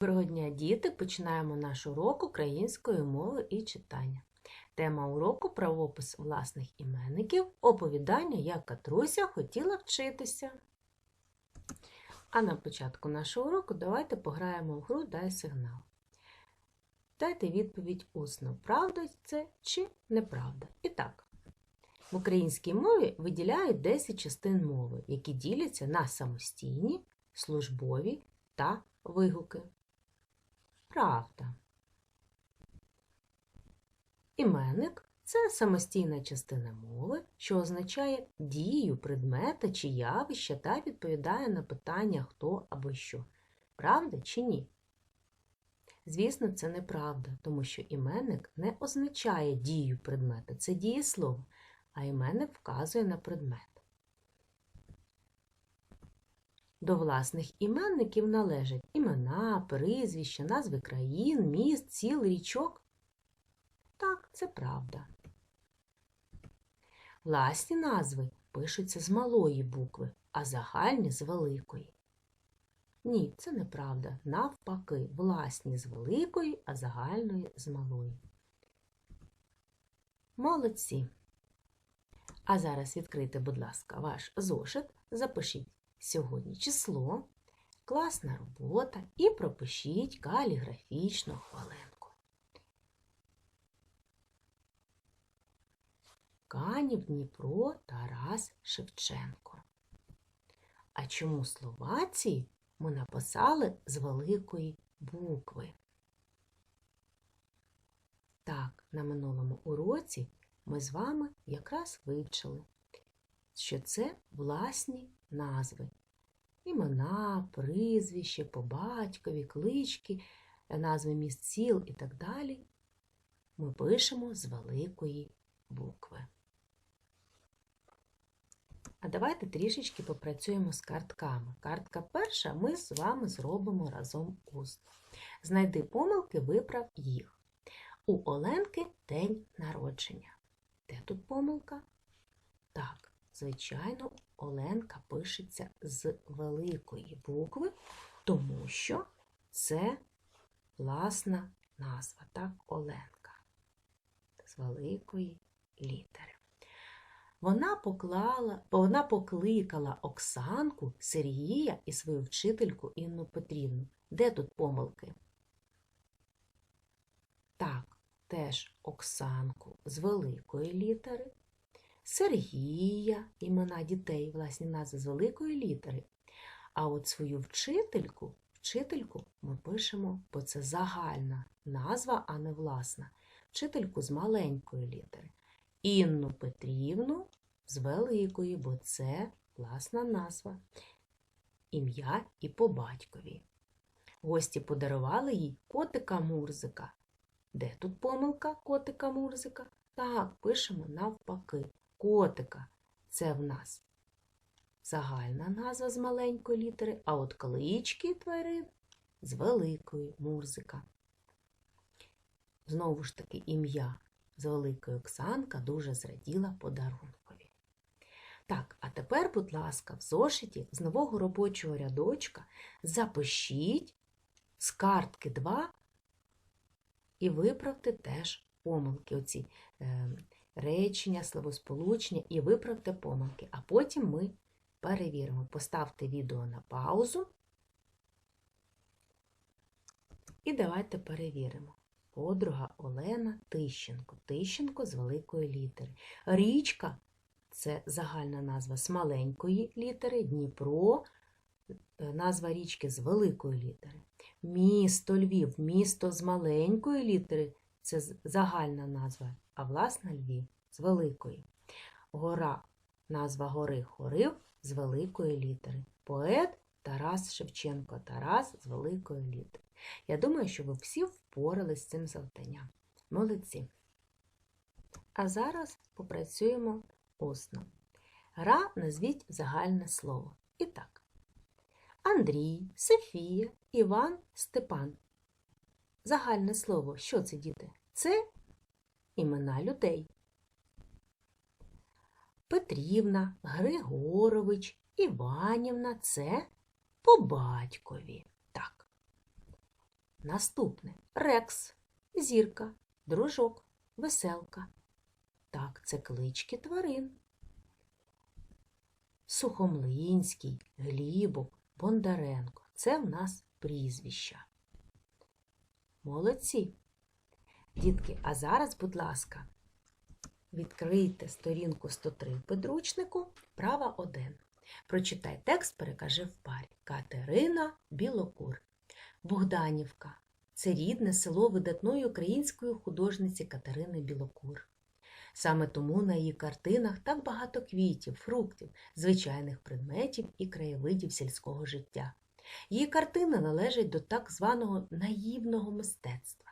Доброго дня, діти! Починаємо наш урок української мови і читання. Тема уроку правопис власних іменників, оповідання, як Катруся хотіла вчитися. А на початку нашого уроку давайте пограємо в гру Дай сигнал. Дайте відповідь усно, правда це чи неправда. І так, в українській мові виділяють 10 частин мови, які діляться на самостійні, службові та вигуки. Правда. Іменник це самостійна частина мови, що означає дію предмета чи явища та відповідає на питання хто або що. Правда чи ні? Звісно, це неправда, тому що іменник не означає дію предмета, це дієслово, а іменник вказує на предмет. До власних іменників належать імена, прізвища, назви країн, міст, сіл, річок. Так, це правда. Власні назви пишуться з малої букви, а загальні з великої. Ні, це неправда. Навпаки, власні з великої, а загальної з малої. Молодці. А зараз відкрийте, будь ласка, ваш зошит, запишіть сьогодні число, класна робота і пропишіть каліграфічну хвилинку. Канів Дніпро Тарас Шевченко. А чому Словації ми написали з великої букви? Так, на минулому уроці ми з вами якраз вивчили, що це власні назви. Імена, прізвище, по батькові, клички, назви міст сіл і так далі. Ми пишемо з великої букви. А давайте трішечки попрацюємо з картками. Картка перша ми з вами зробимо разом усно. Знайди помилки, виправ їх. У Оленки день народження. Де тут помилка? Так, звичайно, Оленка пишеться з великої букви, тому що це власна назва, так, Оленка. З великої літери. Вона поклала, вона покликала Оксанку, Сергія і свою вчительку Інну Петрівну. Де тут помилки? Так, теж Оксанку з великої літери. Сергія, імена дітей, власні назви з великої літери. А от свою вчительку, вчительку ми пишемо, бо це загальна назва, а не власна. Вчительку з маленької літери. Інну Петрівну з великої, бо це власна назва. Ім'я і по батькові. Гості подарували їй котика Мурзика. Де тут помилка котика Мурзика? Так, пишемо навпаки котика. Це в нас загальна назва з маленької літери, а от клички тварин з великої мурзика. Знову ж таки, ім'я з великої Оксанка дуже зраділа подарункові. Так, а тепер, будь ласка, в зошиті з нового робочого рядочка запишіть з картки 2 і виправте теж помилки. Оці е, речення, словосполучення і виправте помилки. А потім ми перевіримо. Поставте відео на паузу. І давайте перевіримо. Подруга Олена Тищенко. Тищенко з великої літери. Річка це загальна назва з маленької літери, Дніпро, назва річки з великої літери. Місто Львів, місто з маленької літери це загальна назва, а власна Львів з великої. Гора, назва гори Хорив з великої літери. Поет Тарас Шевченко, Тарас з великої літери. Я думаю, що ви всі впорались з цим завданням. Молодці. А зараз попрацюємо усно. Гра назвіть загальне слово. І так. Андрій, Софія, Іван, Степан. Загальне слово. Що це, діти? Це імена людей. Петрівна, Григорович, Іванівна це по батькові. Так. Наступне Рекс, зірка, дружок, веселка. Так, це клички тварин. Сухомлинський, Глібок, Бондаренко. Це в нас прізвища. Молодці. Дітки, а зараз, будь ласка, відкрийте сторінку 103 в підручнику, права 1. Прочитай текст, перекажи в парі. Катерина Білокур. Богданівка. Це рідне село видатної української художниці Катерини Білокур. Саме тому на її картинах так багато квітів, фруктів, звичайних предметів і краєвидів сільського життя. Її картини належать до так званого наївного мистецтва.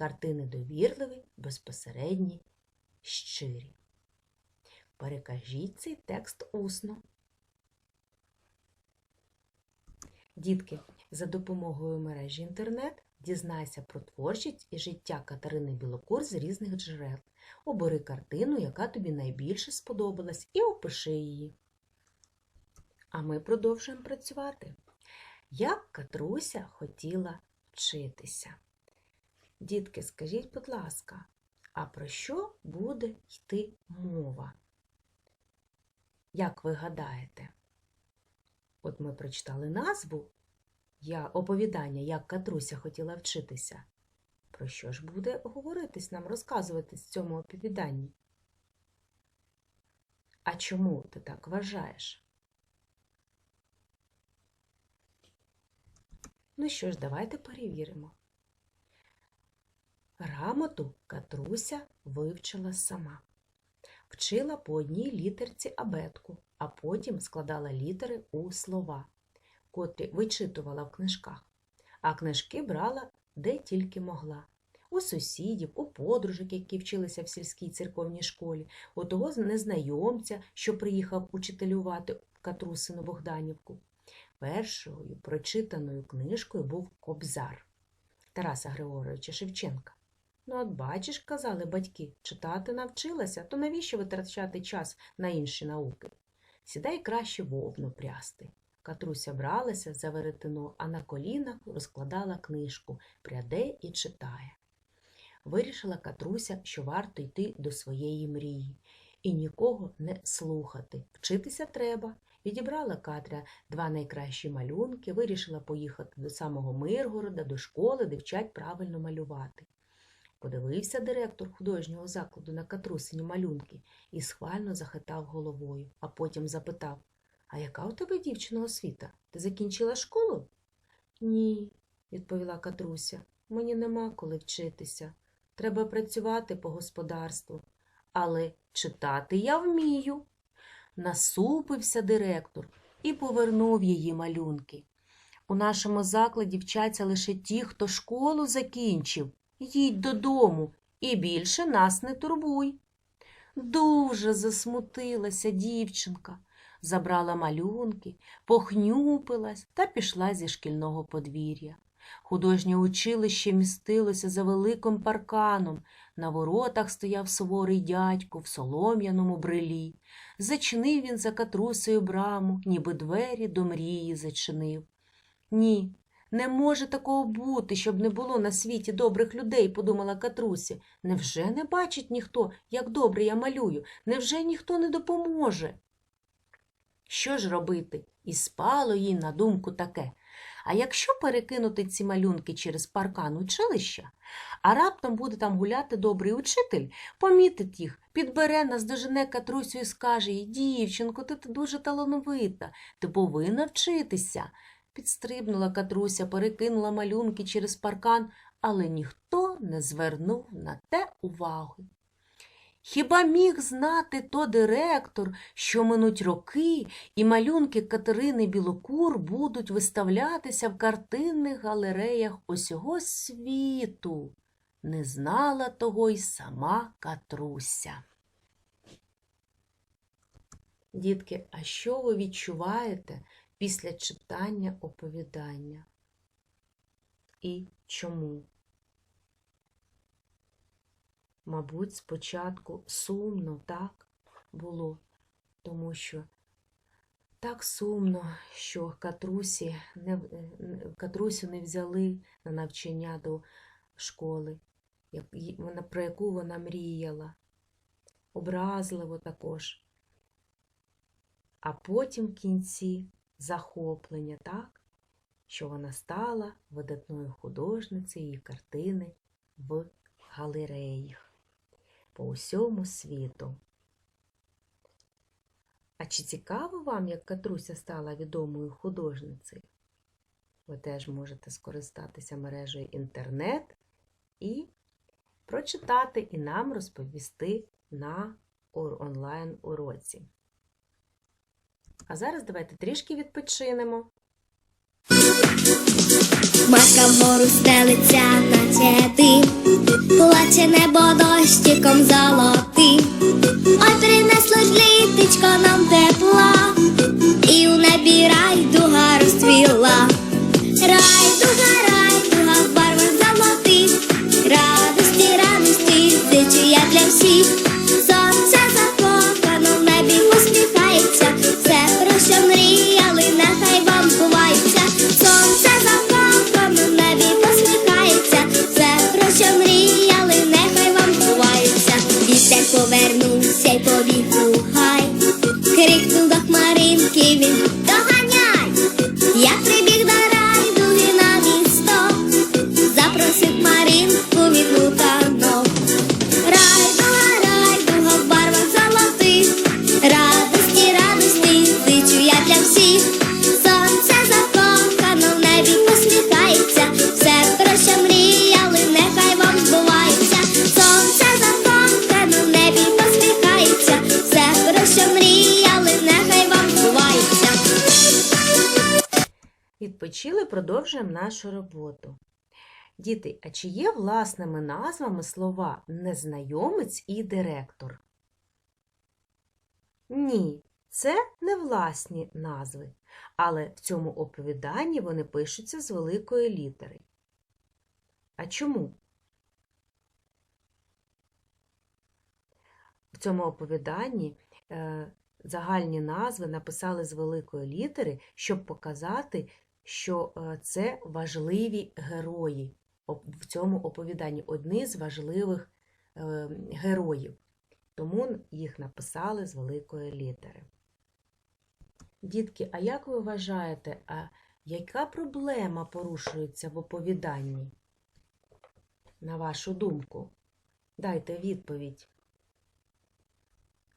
Картини довірливі, безпосередні, щирі. Перекажіть цей текст усно. Дітки, за допомогою мережі інтернет дізнайся про творчість і життя Катерини Білокур з різних джерел. Обери картину, яка тобі найбільше сподобалась, і опиши її. А ми продовжуємо працювати. Як Катруся хотіла вчитися? Дітки, скажіть, будь ласка, а про що буде йти мова? Як ви гадаєте? От ми прочитали назву я, оповідання, як Катруся хотіла вчитися. Про що ж буде говоритись нам, розказуватись в цьому оповіданні? А чому ти так вважаєш? Ну що ж, давайте перевіримо. Грамоту Катруся вивчила сама. Вчила по одній літерці абетку, а потім складала літери у слова, котрі вичитувала в книжках, а книжки брала де тільки могла. У сусідів, у подружок, які вчилися в сільській церковній школі, у того незнайомця, що приїхав учителювати Катрусину Богданівку. Першою прочитаною книжкою був Кобзар Тараса Григоровича Шевченка. Ну, от бачиш, казали батьки, читати навчилася, то навіщо витрачати час на інші науки? Сідай краще вовну прясти. Катруся бралася за веретено, а на колінах розкладала книжку, пряде і читає. Вирішила Катруся, що варто йти до своєї мрії і нікого не слухати. Вчитися треба. Відібрала Катря два найкращі малюнки, вирішила поїхати до самого Миргорода, до школи, де вчать правильно малювати. Подивився директор художнього закладу на Катрусині малюнки і схвально захитав головою, а потім запитав А яка у тебе дівчина освіта? Ти закінчила школу? Ні, відповіла Катруся. Мені нема коли вчитися. Треба працювати по господарству. Але читати я вмію. Насупився директор і повернув її малюнки. У нашому закладі вчаться лише ті, хто школу закінчив. Їдь додому і більше нас не турбуй. Дуже засмутилася дівчинка, забрала малюнки, похнюпилась та пішла зі шкільного подвір'я. Художнє училище містилося за великим парканом. На воротах стояв суворий дядько в солом'яному брилі. Зачинив він за катрусею браму, ніби двері до мрії зачинив. Ні, не може такого бути, щоб не було на світі добрих людей, подумала Катруся. Невже не бачить ніхто, як добре я малюю? Невже ніхто не допоможе? Що ж робити? І спало їй на думку таке. А якщо перекинути ці малюнки через паркан училища, а раптом буде там гуляти добрий учитель, помітить їх, підбере наздожене Катрусю і скаже їй, дівчинко, ти дуже талановита, ти повинна вчитися. Підстрибнула Катруся, перекинула малюнки через паркан, але ніхто не звернув на те уваги. Хіба міг знати то директор, що минуть роки, і малюнки Катерини Білокур будуть виставлятися в картинних галереях усього світу? Не знала того й сама Катруся. Дітки, а що ви відчуваєте після читання оповідання? І чому? Мабуть, спочатку сумно так було, тому що Так сумно, що Катрусі не, Катрусю не взяли на навчання до школи, про яку вона мріяла. Образливо також. А потім в кінці захоплення, так? що вона стала видатною художницею і картини в галереях по усьому світу. А чи цікаво вам, як Катруся стала відомою художницею? Ви теж можете скористатися мережею інтернет і прочитати і нам розповісти на онлайн-уроці. А зараз давайте трішки відпочинемо. Мака вгору стелиться, наче дим, плаче небо дощиком золотим. Ой, принесло ж літечко нам тепла, і у небі райдуга розцвіла. Райдуга, райдуга в барвах золотих, радості, радості, я для всіх. Відпочили, продовжуємо нашу роботу. Діти, а чи є власними назвами слова незнайомець і директор? Ні, це не власні назви, але в цьому оповіданні вони пишуться з великої літери. А чому? В цьому оповіданні е, загальні назви написали з великої літери, щоб показати, що е, це важливі герої в цьому оповіданні, одні з важливих е, героїв. Тому їх написали з великої літери. Дітки, а як ви вважаєте, а яка проблема порушується в оповіданні? На вашу думку? Дайте відповідь.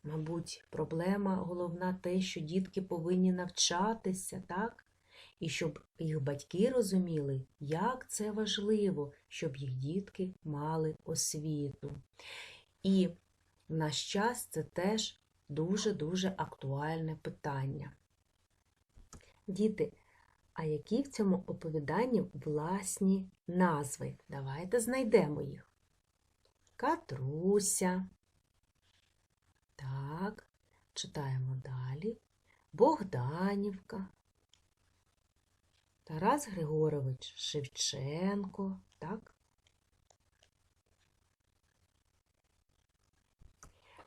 Мабуть, проблема головна те, що дітки повинні навчатися, так? І щоб їх батьки розуміли, як це важливо, щоб їх дітки мали освіту. І в наш час це теж дуже-дуже актуальне питання. Діти, а які в цьому оповіданні власні назви? Давайте знайдемо їх. Катруся. Так, читаємо далі. Богданівка. Тарас Григорович Шевченко. Так.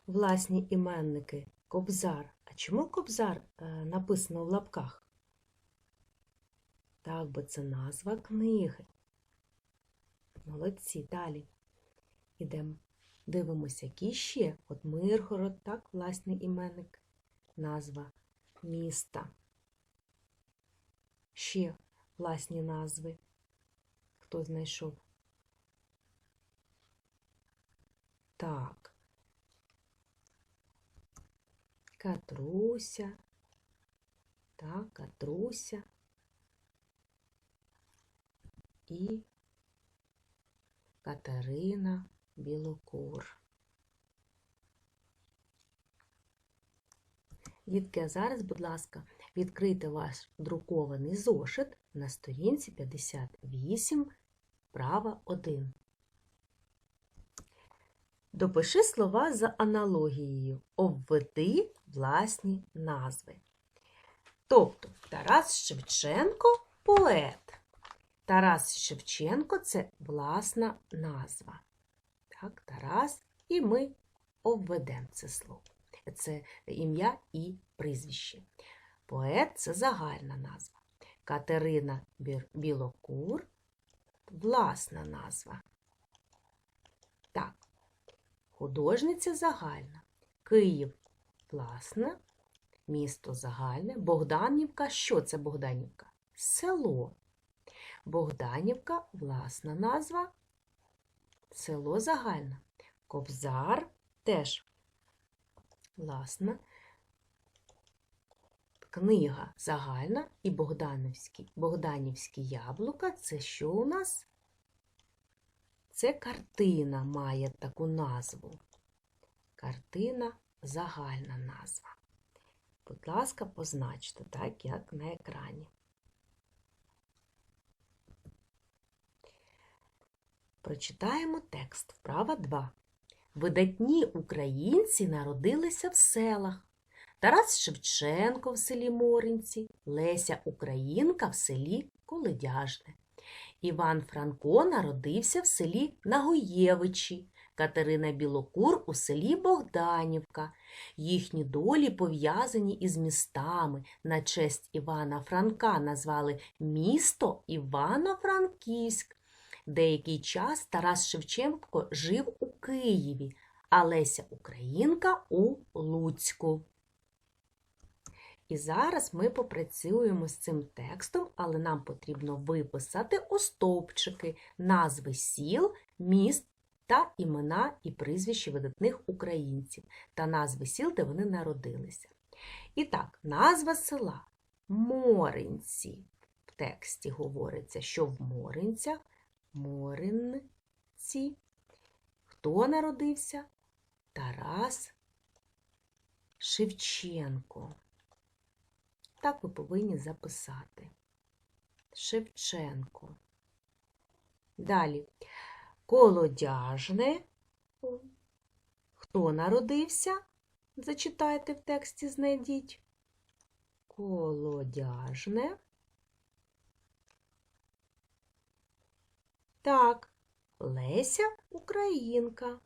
Власні іменники Кобзар. А чому Кобзар е, написано в лапках? Так, бо це назва книги. Молодці, далі. Ідемо. Дивимося, які ще. От Миргород, так, власний іменник, назва міста. Ще власні назви. Хто знайшов? Так. Катруся. Так, Катруся. І Катерина Білокур. Дітки, а зараз, будь ласка, відкрийте ваш друкований зошит на сторінці 58, права 1. Допиши слова за аналогією. Обведи власні назви. Тобто Тарас Шевченко поет. Тарас Шевченко це власна назва. Так, Тарас, і ми обведемо це слово. Це ім'я і прізвище. Поет це загальна назва. Катерина Білокур власна назва. Так, художниця загальна. Київ власна, місто загальне. Богданівка. Що це Богданівка? Село. Богданівка власна назва. Село загальне. Кобзар теж власна. Книга загальна і Богданівські, Богданівські яблука це що у нас? Це картина має таку назву. Картина загальна назва. Будь ласка, позначте, так, як на екрані. Прочитаємо текст. Вправа 2. Видатні українці народилися в селах. Тарас Шевченко в селі Моринці, Леся Українка в селі Колодяжне. Іван Франко народився в селі Нагоєвичі, Катерина Білокур у селі Богданівка. Їхні долі пов'язані із містами. На честь Івана Франка назвали місто Івано-Франківськ. Деякий час Тарас Шевченко жив у Києві, а Леся Українка у Луцьку. І зараз ми попрацюємо з цим текстом, але нам потрібно виписати у стовпчики назви сіл, міст та імена і прізвища видатних українців та назви сіл, де вони народилися. І так, назва села Моринці. В тексті говориться, що в Моринцях Моринці. Хто народився? Тарас Шевченко. Так ви повинні записати. Шевченко. Далі. Колодяжне. Хто народився? Зачитайте в тексті, знайдіть. Колодяжне. Так, Леся Українка.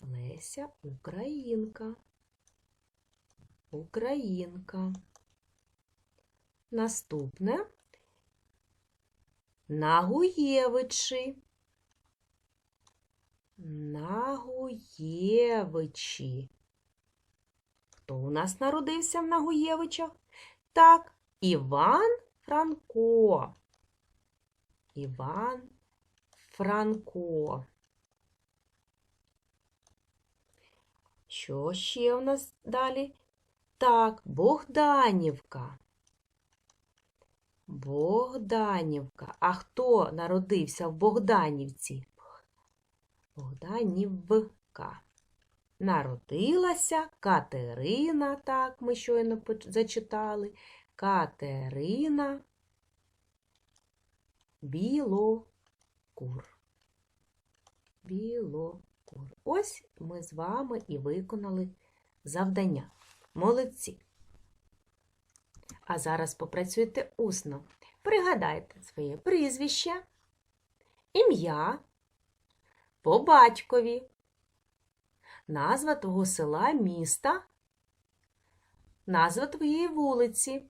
Леся Українка. Українка. Наступне Нагуєвичі. Нагуєвичі. Хто у нас народився в Нагуєвичах? Так, Іван Франко. Іван Франко. Що ще у нас далі? Так, Богданівка. Богданівка. А хто народився в Богданівці? Богданівка. Народилася Катерина, так, ми щойно зачитали. Катерина Білокур. Білокур. Ось ми з вами і виконали завдання. Молодці. А зараз попрацюйте усно. Пригадайте своє прізвище, ім'я, по батькові, назва того села, міста, назва твоєї вулиці,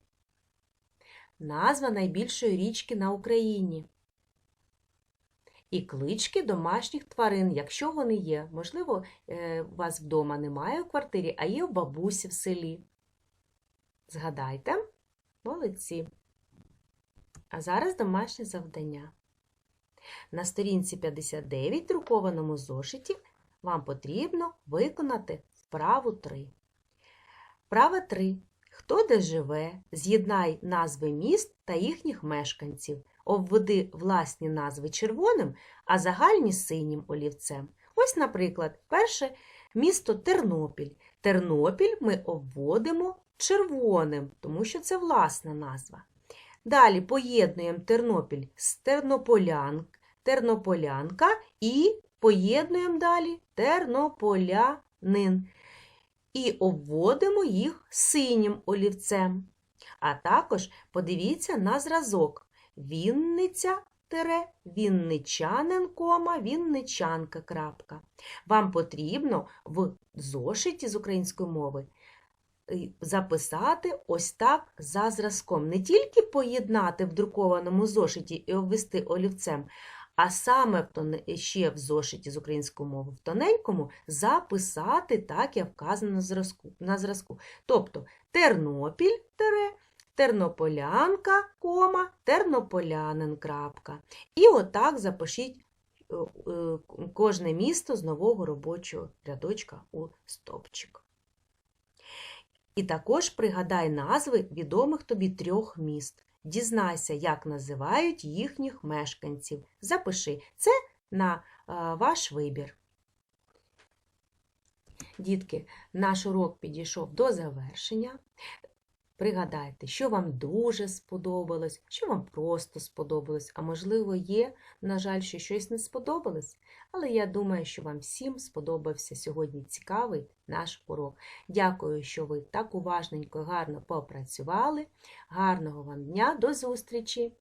назва найбільшої річки на Україні. І клички домашніх тварин, якщо вони є. Можливо, е, у вас вдома немає у квартирі, а є в бабусі в селі. Згадайте, молодці. А зараз домашнє завдання. На сторінці 59 друкованому зошиті вам потрібно виконати вправу 3. Вправа 3. Хто де живе, з'єднай назви міст та їхніх мешканців. Обведи власні назви червоним, а загальні синім олівцем. Ось, наприклад, перше місто Тернопіль. Тернопіль ми обводимо червоним, тому що це власна назва. Далі поєднуємо Тернопіль з Тернополян, Тернополянка і поєднуємо далі Тернополянин. І обводимо їх синім олівцем. А також подивіться на зразок. Вінниця тире, вінничанин, кома, вінничанка. крапка. Вам потрібно в зошиті з української мови записати ось так за зразком. Не тільки поєднати в друкованому зошиті і обвести олівцем, а саме ще в зошиті з української мови в тоненькому записати так, як вказано на зразку. Тобто Тернопіль, тере, тернополянка, кома, тернополянин, крапка. І отак запишіть е, е, кожне місто з нового робочого рядочка у стопчик. І також пригадай назви відомих тобі трьох міст. Дізнайся, як називають їхніх мешканців. Запиши це на е, ваш вибір. Дітки, наш урок підійшов до завершення. Пригадайте, що вам дуже сподобалось, що вам просто сподобалось, а можливо, є, на жаль, що щось не сподобалось. Але я думаю, що вам всім сподобався сьогодні цікавий наш урок. Дякую, що ви так уважненько і гарно попрацювали. Гарного вам дня, до зустрічі!